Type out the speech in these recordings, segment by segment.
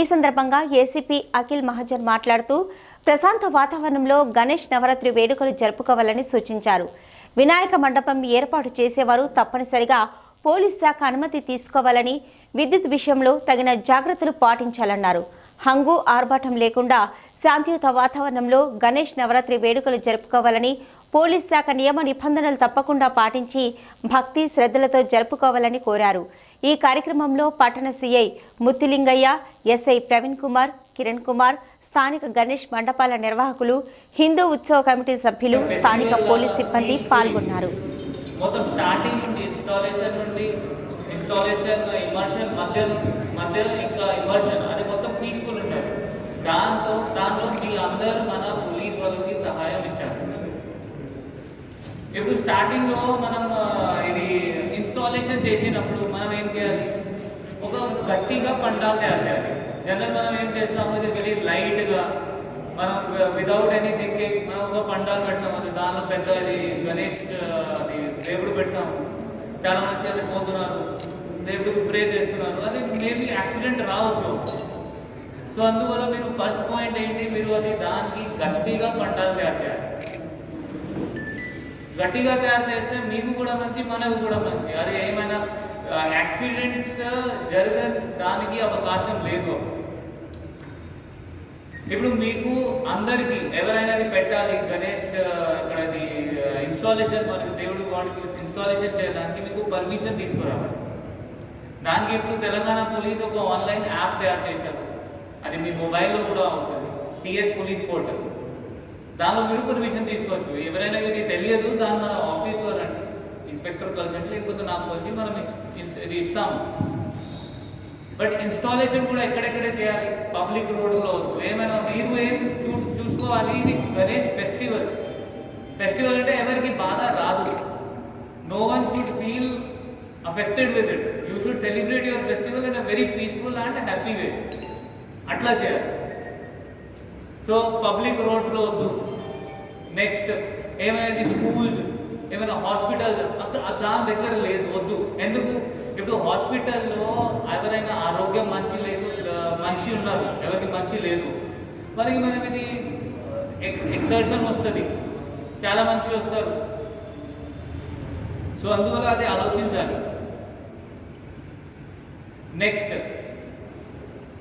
ఈ సందర్భంగా ఏసీపీ అఖిల్ మహాజన్ మాట్లాడుతూ ప్రశాంత వాతావరణంలో గణేష్ నవరాత్రి వేడుకలు జరుపుకోవాలని సూచించారు. వినాయక మండపం ఏర్పాటు చేసేవారు తప్పనిసరిగా పోలీస్ శాఖ అనుమతి తీసుకోవాలని విద్యుత్ విషయంలో తగిన జాగ్రత్తలు పాటించాలన్నారు. హంగు ఆర్భాటం లేకుండా శాంతియుత వాతావరణంలో గణేష్ నవరాత్రి వేడుకలు జరుపుకోవాలని పోలీస్ శాఖ నియమ నిబంధనలు తప్పకుండా పాటించి భక్తి శ్రద్ధలతో జరుపుకోవాలని కోరారు. ఈ కార్యక్రమంలో పట్టణ సీఐ ముత్తిలింగయ్య ఎస్ఐ ప్రవీణ్ కుమార్ కిరణ్ కుమార్ స్థానిక గణేష్ మండపాల నిర్వాహకులు హిందూ ఉత్సవ కమిటీ సభ్యులు స్థానిక పోలీస్ సిబ్బంది పాల్గొన్నారు. మొత్తం స్టార్టింగ్ నుండి ఇన్స్టాలేషన్ నుండి ఇన్స్టాలేషన్ ఇమర్షన్ మధ్య మధ్యలో ఇంకా ఇమర్షన్ అది మొత్తం పీస్ఫుల్ దాంతో దాంట్లో మీ అందరూ మన పోలీస్ వాళ్ళకి సహాయం ఇచ్చారు. ఇప్పుడు స్టార్టింగ్లో మనం ఇది ఇన్స్టాలేషన్ చేసినప్పుడు మనం ఏం చేయాలి? ఒక గట్టిగా పండాలు తయారు చేయాలి. జనరల్ మనం ఏం చేస్తాము ఇది వెరీ లైట్గా మనం వితౌట్ ఎనీ థింకింగ్ మనం ఒక పండాలు పెట్టాము అది దానిలో పెద్ద అది గణేష్ అది దేవుడు పెట్టాము చాలా మంచి అది పోతున్నారు. దేవుడికి ప్రే చేస్తున్నారు. అది మేబీ యాక్సిడెంట్ రావచ్చు. సో అందువల్ల మీరు ఫస్ట్ పాయింట్ ఏంటి? మీరు అది దానికి గట్టిగా పండాలు తయారు చేయాలి. గట్టిగా తయారు చేస్తే మీకు కూడా మంచి మనకు కూడా మంచి. అది ఏమైనా యాక్సిడెంట్స్ జరగడానికి అవకాశం లేదు. ఇప్పుడు మీకు అందరికీ ఎవరైనా పెట్టాలి గణేష్ అక్కడది ఇన్స్టాలేషన్ మనకి దేవుడు వాడికి ఇన్స్టాలేషన్ చేయడానికి మీకు పర్మిషన్ తీసుకురావాలి. దానికి ఇప్పుడు తెలంగాణ పోలీస్ ఒక ఆన్లైన్ యాప్ తయారు చేశారు. అది మీ మొబైల్లో కూడా ఉంటుంది. టిఎస్ పోలీస్ పోర్టల్ దానిలో మీరు పర్మిషన్ తీసుకోవచ్చు. ఎవరైనా ఇది తెలియదు దాన్ని మన ఆఫీస్లో రండి. ఇన్స్పెక్టర్ కలిసి లేకపోతే నాకు వచ్చి మనం ఇది ఇస్తాము. బట్ ఇన్స్టాలేషన్ కూడా ఎక్కడెక్కడే చేయాలి? పబ్లిక్ రోడ్లో వద్దు. ఏమైనా మీరు ఏం చూ చూసుకోవాలి? ఇది గణేష్ ఫెస్టివల్ ఫెస్టివల్ అంటే ఎవరికి బాధ రాదు. No one should feel affected with it you should celebrate your festival in a very peaceful and happy way అట్లా చేయాలి. సో పబ్లిక్ రోడ్లో వద్దు. నెక్స్ట్ ఏమైనా స్కూల్స్ ఏమైనా హాస్పిటల్ అక్కడ దాని దగ్గర లేదు వద్దు. ఎందుకు? ఇప్పుడు హాస్పిటల్లో ఎవరైనా ఆరోగ్యం మంచి లేదు మంచి ఉన్నారు. ఎవరికి మంచి లేదు. వాళ్ళకి మనం ఇది ఎక్స్ ఎక్సర్షన్ వస్తుంది. చాలా మంచి వస్తారు. సో అందువల్ల అది ఆలోచించాలి. నెక్స్ట్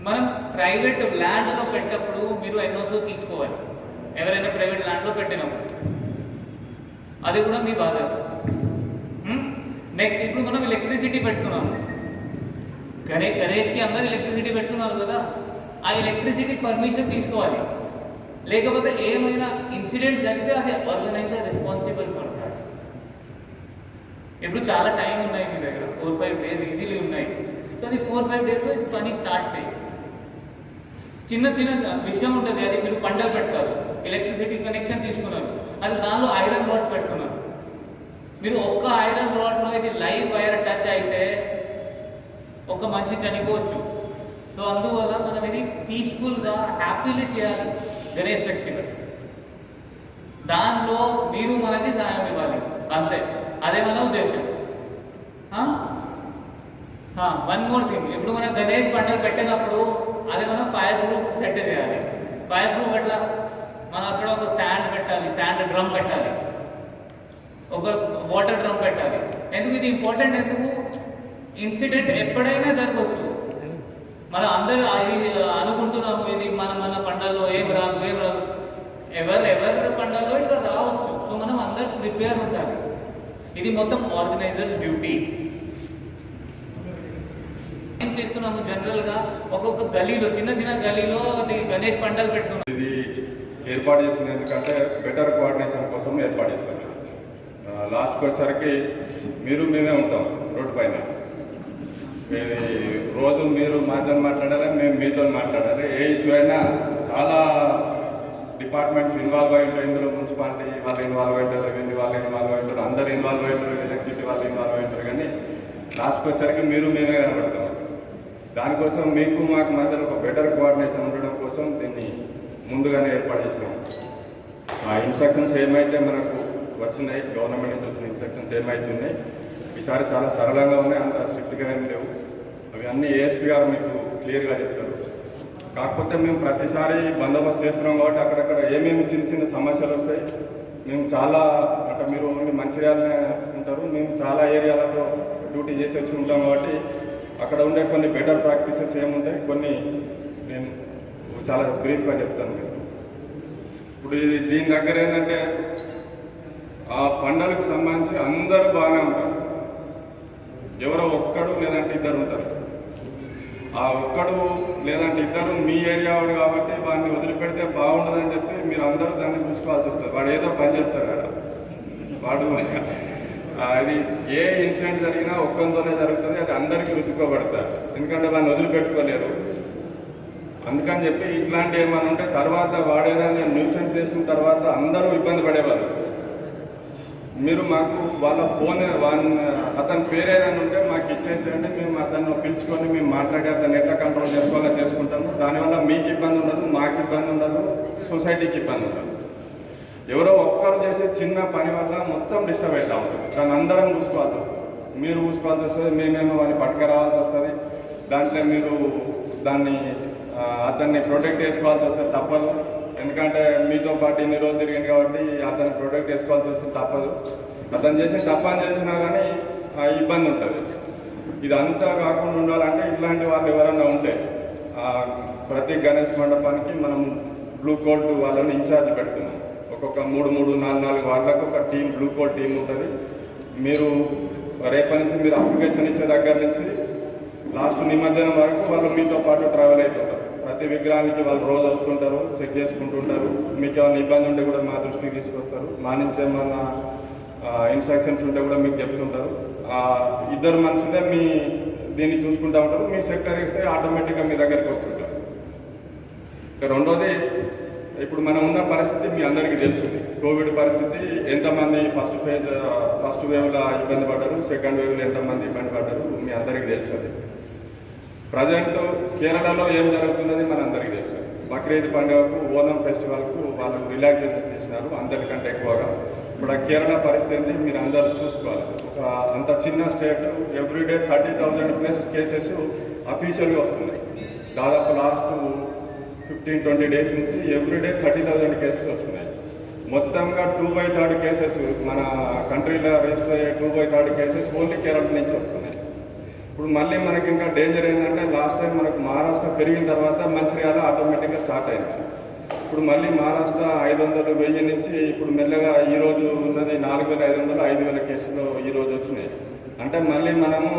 మనం ప్రైవేట్ ల్యాండ్లో పెట్టినప్పుడు మీరు ఎన్ఓసో తీసుకోవాలి. ఎవరైనా ప్రైవేట్ ల్యాండ్లో పెట్టినప్పుడు అది కూడా మీ బాధ. నెక్స్ట్ ఇప్పుడు మనం ఎలక్ట్రిసిటీ పెట్టుకున్నాము. గణే గణేష్కి అందరు ఎలక్ట్రిసిటీ పెట్టుకున్నారు కదా ఆ ఎలక్ట్రిసిటీ పర్మిషన్ తీసుకోవాలి. లేకపోతే ఏమైనా ఇన్సిడెంట్ జరిగితే అది ఆర్గనైజర్ రెస్పాన్సిబుల్ ఫర్ దాట్ ఇప్పుడు చాలా టైం ఉన్నాయి మీ దగ్గర. ఫోర్ ఫైవ్ డేస్ ఈజీలీ ఉన్నాయి. కానీ ఫోర్ ఫైవ్ డేస్లో పని స్టార్ట్ చేయి. చిన్న చిన్న విషయం ఉంటుంది అది మీరు పండలు పెడతారు. ఎలక్ట్రిసిటీ కనెక్షన్ తీసుకున్నారు. అది దానిలో ఐరన్ రాడ్ పెడుతున్నారు. మీరు ఒక్క ఐరన్ రాడ్లో ఇది లైవ్ వైర్ టచ్ అయితే ఒక మనిషి చనిపోవచ్చు. సో అందువల్ల మనం ఇది పీస్ఫుల్గా హ్యాపీలీ చేయాలి గణేష్ ఫెస్టివల్ దానిలో మీరు మనకి సాయం ఇవ్వాలి. అంతే. అదే మన ఉద్దేశం. వన్ మోర్ థింగ్ ఇప్పుడు మనం గణేష్ పండుగ పెట్టినప్పుడు అదే మనం ఫైర్ ప్రూఫ్ సెట్ చేయాలి. ఫైర్ ప్రూఫ్ ఎట్లా? మనం అక్కడ ఒక శాండ్ పెట్టాలి శాండ్ డ్రమ్ పెట్టాలి. ఒక వాటర్ డ్రమ్ పెట్టాలి. ఎందుకు ఇది ఇంపార్టెంట్ ఎందుకు? ఇన్సిడెంట్ ఎప్పుడైనా జరగవచ్చు. మనం అందరూ అది అనుకుంటున్నాము ఇది మన మన పండాలో ఏం రాదు ఏం రాదు. ఎవరు ఎవరి పండాలో ఇట్లా రావచ్చు. సో మనం అందరు ప్రిపేర్ ఉండాలి. ఇది మొత్తం ఆర్గనైజర్స్ డ్యూటీ ఏం చేస్తున్నాము జనరల్గా ఒక్కొక్క గలీలో చిన్న చిన్న గలీలో గణేష్ పంటలు పెడుతున్నాం ఇది ఏర్పాటు చేసింది. ఎందుకంటే బెటర్ కోఆర్డినేషన్ కోసం ఏర్పాటు చేస్తాం లాస్ట్కి వచ్చేసరికి మీరు మేమే ఉంటాం రోడ్డు పైన. రోజు మీరు మాతో మాట్లాడాలి మేము మీతో మాట్లాడాలి. ఏ ఇష్యూ అయినా చాలా డిపార్ట్మెంట్స్ ఇన్వాల్వ్ అయి ఉంటాయి. ఇందులో మున్సిపాలిటీ వాళ్ళు ఇన్వాల్వ్ అవుతారు రెవెన్యూ వాళ్ళు ఇన్వాల్వ్ అవుతారు అందరు ఇన్వాల్వ్ అవుతారు ఎలక్ట్రిసిటీ వాళ్ళు ఇన్వాల్వ్ అవుతారు కానీ లాస్ట్కి వచ్చేసరికి మీరు మేమే కనబడతాం. దానికోసం మీకు మాకు మధ్యలో ఒక బెటర్ కోఆర్డినేషన్ ఉండడం కోసం దీన్ని ముందుగానే ఏర్పాటు చేసినాం. ఆ ఇన్స్ట్రక్షన్స్ ఏమైతే మనకు వచ్చినాయి. గవర్నమెంట్ నుంచి వచ్చిన ఇన్స్ట్రక్షన్స్ ఏమైతే ఉన్నాయి ఈసారి చాలా సరళంగా ఉన్నాయి. అంత స్ట్రిక్ట్గా ఏం లేవు. అవి అన్నీ ఏఎస్పీ గారు మీకు క్లియర్గా చెప్తారు. కాకపోతే మేము ప్రతిసారి బందోబస్తు చేస్తున్నాం కాబట్టి అక్కడక్కడ ఏమేమి చిన్న చిన్న సమస్యలు వస్తాయి మేము చాలా అంటే మీరు ఓన్లీ మంచిర్యాలనే ఉంటారు. మేము చాలా ఏరియాలలో డ్యూటీ చేసి వచ్చి ఉంటాం కాబట్టి అక్కడ ఉండే కొన్ని బెటర్ ప్రాక్టీసెస్ ఏముంటాయి? కొన్ని నేను చాలా బ్రీఫ్గా చెప్తాను మీకు ఇప్పుడు ఇది దీని దగ్గర ఏంటంటే ఆ పండగకు సంబంధించి అందరూ బాగానే ఉంటారు. ఎవరో ఒక్కడు లేదంటే ఇద్దరు ఉంటారు. ఆ ఒక్కడు లేదంటే ఇద్దరు మీ ఏరియా వాడు కాబట్టి వాడిని వదిలిపెడితే బాగుండదని చెప్పి మీరు అందరూ దాన్ని చూసుకోవాల్సి వస్తుంది. వాడు ఏదో పని చేస్తారు కదా వాడు అది ఏ ఇన్సిడెంట్ జరిగినా ఒక్కంతోనే జరుగుతుంది అది అందరికీ రుద్దుకోబడతారు. ఎందుకంటే దాన్ని వదిలిపెట్టుకోలేరు. అందుకని చెప్పి ఇట్లాంటి ఏమైనా ఉంటే తర్వాత వాడేదాన్ని న్యూసెన్స్ చేసిన తర్వాత అందరూ ఇబ్బంది పడేవారు మీరు మాకు వాళ్ళ ఫోన్ వాళ్ళ అతని పేరు ఏదైనా ఉంటే మాకు ఇచ్చేసేయండి మేము అతను పిలుచుకొని మేము మాట్లాడి అతను ఎట్లా కంట్రోల్ చేసుకోవాలో చేసుకుంటాము. దానివల్ల మీకు ఇబ్బంది ఉండదు మాకు ఇబ్బంది ఉండదు సొసైటీకి ఇబ్బంది ఉండదు. ఎవరో ఒక్కరు చేసే చిన్న పని వల్ల మొత్తం డిస్టర్బ్ అవుతా ఉంటుంది. దాన్ని అందరం చూసుకోవాల్సి వస్తుంది. మీరు చూసుకోవాల్సి వస్తుంది మేమేమో వాడిని పట్టుకురావాల్సి వస్తుంది. దాంట్లో మీరు దాన్ని అతన్ని ప్రొటెక్ట్ చేసుకోవాల్సి వస్తుంది తప్పదు. ఎందుకంటే మీతో పాటు ఇన్ని రోజులు తిరిగింది కాబట్టి అతన్ని ప్రొటెక్ట్ చేసుకోవాల్సి వస్తుంది తప్పదు. అతను చేసిన తప్పని చేసినా కానీ ఇబ్బంది ఉంటుంది. ఇదంతా కాకుండా ఉండాలంటే ఇట్లాంటి వాళ్ళు ఎవరన్నా ఉంటే ప్రతి గణేష్ మండపానికి మనం బ్లూ కోట్ వాళ్ళని ఇన్ఛార్జ్ పెడుతున్నాం. ఒక్కొక్క మూడు మూడు నాలుగు నాలుగు వాళ్ళకు ఒక టీం బ్లూ కోట్ టీం ఉంటుంది. మీరు రేపటి నుంచి మీరు అప్లికేషన్ ఇచ్చే దగ్గర నుంచి లాస్ట్ నిమజ్జనం వరకు వాళ్ళు మీతో పాటు ట్రావెల్ అవుతుంటారు ప్రతి విగ్రహానికి వాళ్ళు రోజు వస్తుంటారు చెక్ చేసుకుంటుంటారు. మీకు ఏమైనా ఇబ్బంది ఉంటే కూడా మా దృష్టికి తీసుకొస్తారు. మా నుంచి ఏమన్నా ఇన్స్ట్రక్షన్స్ ఉంటే కూడా మీకు చెప్తుంటారు. ఇద్దరు మనుషులే మీ దీన్ని చూసుకుంటూ ఉంటారు. మీ సెక్టర్ ఇస్తే ఆటోమేటిక్గా మీ దగ్గరికి వస్తుంటారు. ఇక రెండోది ఇప్పుడు మనం ఉన్న పరిస్థితి మీ అందరికీ తెలుసు. కోవిడ్ పరిస్థితి ఎంతమంది ఫస్ట్ ఫేజ్ ఫస్ట్ వేవ్లో ఇబ్బంది పడ్డారు సెకండ్ వేవ్లో ఎంతమంది ఇబ్బంది పడ్డారు మీ అందరికీ తెలుసు ప్రజెంట్ కేరళలో ఏం జరుగుతున్నది మన అందరికీ తెలుసు. బక్రీద్ పండుగకు ఓనం ఫెస్టివల్కు వాళ్ళు రిలాక్సేషన్ చేసినారు అందరికంటే ఎక్కువగా. ఇప్పుడు ఆ కేరళ పరిస్థితి మీరు అందరూ చూసుకోవాలి. ఒక అంత చిన్న state every day thirty thousand plus cases అఫీషియల్గా వస్తున్నాయి. దాదాపు లాస్ట్ ఫిఫ్టీన్ ట్వంటీ డేస్ నుంచి every day thirty thousand cases వస్తున్నాయి. మొత్తంగా టూ బై థర్డ్ కేసెస్ మన కంట్రీలో రిజిస్టర్ అయ్యే two by third cases only Kerala నుంచి వస్తున్నాయి. ఇప్పుడు మళ్ళీ మనకి ఇంకా డేంజర్ ఏంటంటే లాస్ట్ టైం మనకు మహారాష్ట్ర పెరిగిన తర్వాత మంచిర్యాల ఆటోమేటిక్గా స్టార్ట్ అయింది. ఇప్పుడు మళ్ళీ మహారాష్ట్ర ఐదు వందలు వెయ్యి నుంచి ఇప్పుడు మెల్లగా ఈ రోజు ఉన్నది నాలుగు వేల ఐదు వందలు ఐదు వేల కేసులు ఈ రోజు వచ్చినాయి. అంటే మళ్ళీ మనము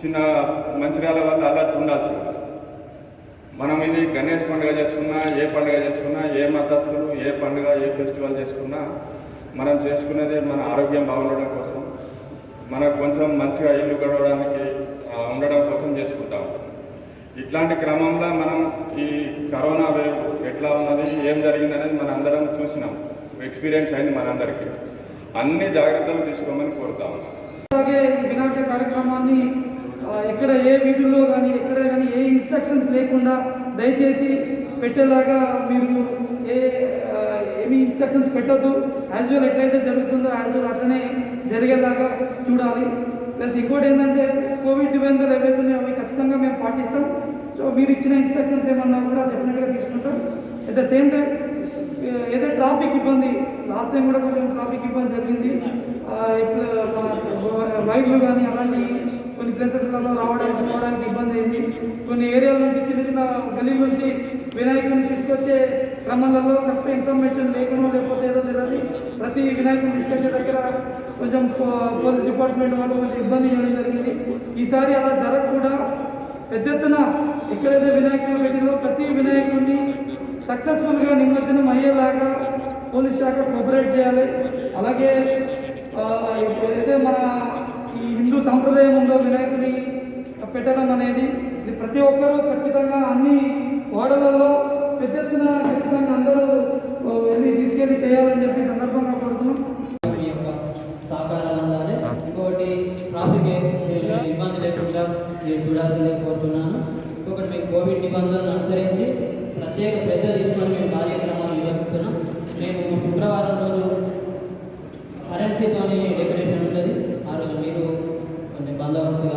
చిన్న మంచిర్యాల వల్ల అలర్ట్ ఉండాల్సింది. మనం ఇది గణేష్ పండుగ చేసుకున్నా ఏ పండుగ చేసుకున్నా ఏ మతస్థులు ఏ పండుగ ఏ ఫెస్టివల్ చేసుకున్నా మనం చేసుకునేది మన ఆరోగ్యం బాగుండడం కోసం. మనకు కొంచెం మంచిగా ఇల్లు గడవడానికి ఉండడం కోసం చేసుకుంటాం ఇట్లాంటి క్రమంలో మనం ఈ కరోనా వేవ్ ఎట్లా ఉన్నది ఏం జరిగింది అనేది మనం అందరం చూసినాం. ఎక్స్పీరియన్స్ అయింది మనందరికీ. అన్ని జాగ్రత్తలు తీసుకోమని కోరుతా ఉన్నాం. అలాగే వినాయక కార్యక్రమాన్ని ఎక్కడ ఏ వీధుల్లో కానీ ఎక్కడ కానీ ఏ ఇన్స్ట్రక్షన్స్ లేకుండా దయచేసి పెట్టేలాగా మీరు ఏ ఏమి ఇన్స్ట్రక్షన్స్ పెట్టద్దు. యాజువల్ ఎట్లయితే జరుగుతుందో యాజువల్ అట్లనే జరిగేలాగా చూడాలి. ప్లస్ ఇంకోటి ఏంటంటే కోవిడ్ నిబంధనలు ఏవైతున్నాయో అవి ఖచ్చితంగా మేము పాటిస్తాం. సో మీరు ఇచ్చిన ఇన్స్ట్రక్షన్స్ ఏమన్నా కూడా డెఫినెట్గా తీసుకుంటాం. అట్ ద సేమ్ టైం ఏదో ట్రాఫిక్ ఇబ్బంది లాస్ట్ టైం కూడా కొంచెం ట్రాఫిక్ ఇబ్బంది జరిగింది. ఇప్పుడు వైర్లు కానీ అలాంటి కొన్ని ప్లేసెస్లలో రావడానికి పోవడానికి ఇబ్బంది అయింది. కొన్ని ఏరియాల నుంచి చిన్న చిన్న గలీల నుంచి వినాయకుడిని తీసుకొచ్చే క్రమాలలో కరెక్ట్ ఇన్ఫర్మేషన్ లేకుండా లేకపోతే ఏదో తెలియదు. ప్రతి వినాయకుడిని తీసుకొచ్చే దగ్గర కొంచెం పోలీస్ డిపార్ట్మెంట్ వాళ్ళు కొంచెం ఇబ్బంది చేయడం జరిగింది. ఈసారి అలా జరగకుండా పెద్ద ఎత్తున ఎక్కడైతే వినాయకులు పెట్టిందో ప్రతి వినాయకుడిని సక్సెస్ఫుల్గా నిమజ్జనం అయ్యేలాగా పోలీస్ శాఖ కోఆపరేట్ చేయాలి. అలాగే ఏదైతే మన ఈ హిందూ సంప్రదాయం ఉందో వినాయకుని పెట్టడం అనేది ఇది ప్రతి ఒక్కరూ ఖచ్చితంగా అన్ని ఓడలలో పెద్ద ఎత్తున ఖచ్చితంగా అందరూ వెళ్ళి తీసుకెళ్ళి చేయాలని చెప్పి సందర్భంగా కోరుతున్నాం మీ యొక్క సహకారాలు అందాలి ఇంకొకటి ట్రాఫిక్ ఇబ్బంది లేకుండా మీరు చూడాల్సిందే కోరుతున్నాను ఇంకొకటి మేము కోవిడ్ నిబంధనలను అనుసరించి ప్రత్యేక శ్రద్ధ తీసుకొని మేము కార్యక్రమాలు నిర్వహిస్తున్నాం. మేము శుక్రవారం రోజు కరెన్సీతోనే డెకరేషన్ ఉంటుంది. ఆ రోజు మీరు కొన్ని బందోబస్తుగా